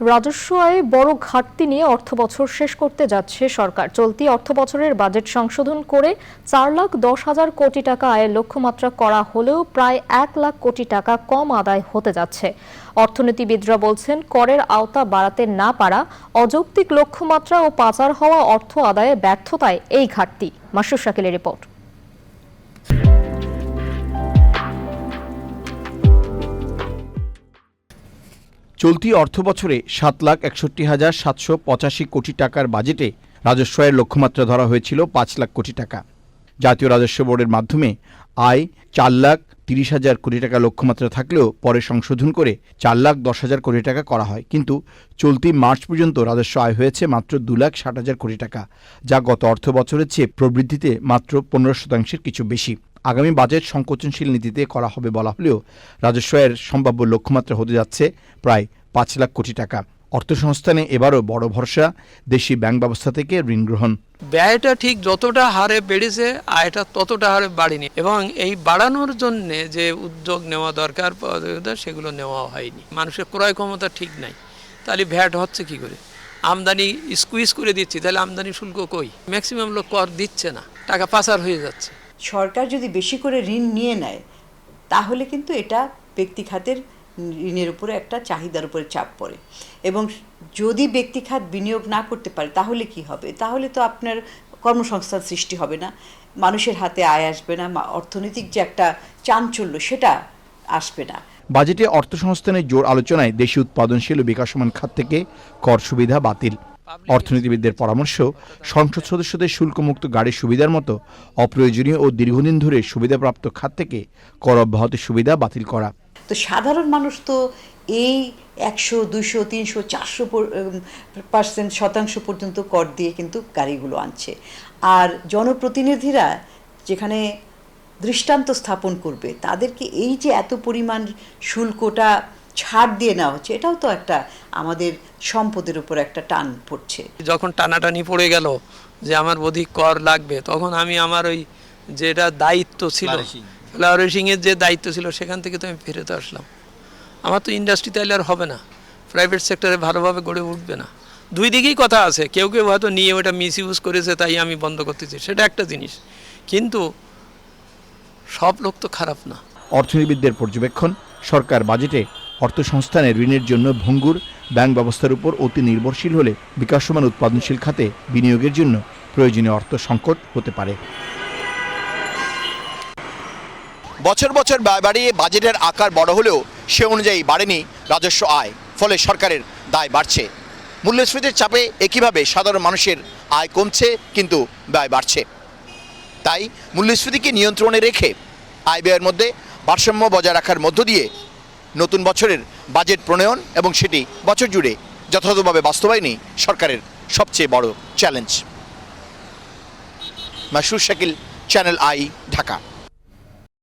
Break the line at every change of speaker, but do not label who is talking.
রাজস্ব আয়ে বড় ঘাটতি নিয়ে অর্থ বছর শেষ করতে যাচ্ছে সরকার। চলতি অর্থ বছরের বাজেট সংশোধন করে চার লাখ দশ হাজার কোটি টাকা আয়ের লক্ষ্যমাত্রা করা হলেও প্রায় এক লাখ কোটি টাকা কম আদায় হতে যাচ্ছে। অর্থনীতিবিদরা বলছেন, করের আওতা বাড়াতে না পারা, অযৌক্তিক লক্ষ্যমাত্রা ও পাচার হওয়া অর্থ আদায়ে ব্যর্থতায় এই ঘাটতি। মাসুর শাকিলের রিপোর্ট।
চলতি অর্থবছরে সাত লাখ একষট্টি হাজার সাতশো পঁচাশি কোটি টাকার বাজেটে রাজস্ব আয়ের লক্ষ্যমাত্রা ধরা হয়েছিল পাঁচ লাখ কোটি টাকা। জাতীয় রাজস্ব বোর্ডের মাধ্যমে আয় চার লাখ তিরিশ হাজার কোটি টাকা লক্ষ্যমাত্রা থাকলেও পরে সংশোধন করে চার লাখ দশ হাজার কোটি টাকা করা হয়। কিন্তু চলতি মার্চ পর্যন্ত রাজস্ব আয় হয়েছে মাত্র দু লাখ ষাট হাজার কোটি টাকা, যা গত অর্থ বছরের চেয়ে প্রবৃদ্ধিতে মাত্র পনেরো শতাংশের কিছু বেশি। আগামী বাজেট সংকোচনশীল নীতিতে করা হবে বলা হলেও রাজস্ব আয়ের সম্ভাব্য লক্ষ্যমাত্রা হতে যাচ্ছে প্রায় পাঁচ লাখ কোটি টাকা। অর্থসংস্থানে এবারও বড় ভরসা দেশি ব্যাংক ব্যবস্থা থেকে ঋণ গ্রহণ।
ব্যয়টা ঠিক যতটা হারে বেড়েছে, আয়টা ততটা হারে বাড়েনি এবং এই বাড়ানোর জন্য যে উদ্যোগ নেওয়া দরকার সেগুলো নেওয়া হয়নি। মানুষের ক্রয় ক্ষমতা ঠিক নাই। তাহলে ভ্যাট হচ্ছে কি করে? আমদানি স্কুইজ করে দিচ্ছি, তাহলে আমদানি শুল্ক কই? ম্যাক্সিমাম লোক কর দিচ্ছে না। টাকা পাচার হয়ে যাচ্ছে।
সরকার যদি বেশি করে ঋণ নিয়ে নেয়, তাহলে কিন্তু এটা ব্যক্তি খাতের ঋণের উপরে একটা চাহিদার উপরে চাপ পড়ে। এবং যদি ব্যক্তি খাত বিনিয়োগ না করতে পারে, তাহলে কি হবে? তাহলে তো আপনার কর্মসংস্থান সৃষ্টি হবে না। মানুষের হাতে আয় আসবে না অর্থনৈতিক যে একটা চাঞ্চল্য, সেটা আসবে না।
বাজেটে অর্থসংস্থানের জোর আলোচনায় দেশি উৎপাদনশীল ও বিকাশমান খাত থেকে কর সুবিধা বাতিল। অর্থনীতিবিদদের পরামর্শ, সংসদ সদস্যদের শুল্কমুক্ত গাড়ির সুবিধার মতো অপ্রয়োজনীয় ও দীর্ঘদিন ধরে সুবিধাপ্রাপ্ত খাত থেকে কর অব্যাহতির সুবিধা বাতিল করা।
তো সাধারণ মানুষ তো এই একশো দুশো তিনশো, চারশো পার্সেন্ট শতাংশ পর্যন্ত কর দিয়ে কিন্তু গাড়িগুলো আনছে। আর জনপ্রতিনিধিরা যেখানে দৃষ্টান্ত স্থাপন করবে, তাদেরকে এই যে এত পরিমাণ শুল্কটা ছাড় দিয়ে নেওয়া হচ্ছে এটাও তো একটা আমাদের সম্পদের উপর একটা টান পড়ছে।
যখন টানাটানি পড়ে গেল যে আমার অধিক কর লাগবে তখন আমি আমার ওই যেটা দায়িত্ব ছিল ফ্লাওয়ারিশিংয়ের যে দায়িত্ব ছিল সেখান থেকে তো আমি ফেরত আসলাম। আমার তো ইন্ডাস্ট্রি তাহলে আর হবে না। প্রাইভেট সেক্টরে ভালোভাবে গড়ে উঠবে না। দুই দিকেই কথা আছে কেউ কেউ হয়তো নিয়ে ওটা মিস ইউজ করেছে তাই আমি বন্ধ করতেছি সেটা একটা জিনিস। কিন্তু সব লোক তো খারাপ না।
অর্থনীতিবিদদের পর্যবেক্ষণ সরকার বাজেটে অর্থসংস্থানের ঋণের জন্য ভঙ্গুর ব্যাংক ব্যবস্থার উপর অতি নির্ভরশীল হলে বিকাশমান উৎপাদনশীল খাতে বিনিয়োগের জন্য প্রয়োজনীয় অর্থ সংকট হতে পারে।
বছর বছর ব্যয় বাড়িয়ে বাজেটের আকার বড় হলেও সে অনুযায়ী বাড়েনি রাজস্ব আয়, ফলে সরকারের দায় বাড়ছে। মূল্যস্ফীতির চাপে একইভাবে সাধারণ মানুষের আয় কমছে, কিন্তু ব্যয় বাড়ছে। তাই মূল্যস্ফীতিকে নিয়ন্ত্রণে রেখে আয় ব্যয়ের মধ্যে ভারসাম্য বজায় রাখার মধ্য দিয়ে নতুন বছরের বাজেট প্রণয়ন এবং সেটি বছর জুড়ে যথাযথভাবে বাস্তবায়নই সরকারের সবচেয়ে বড় challenge. Masur Shakil channel I Dhaka.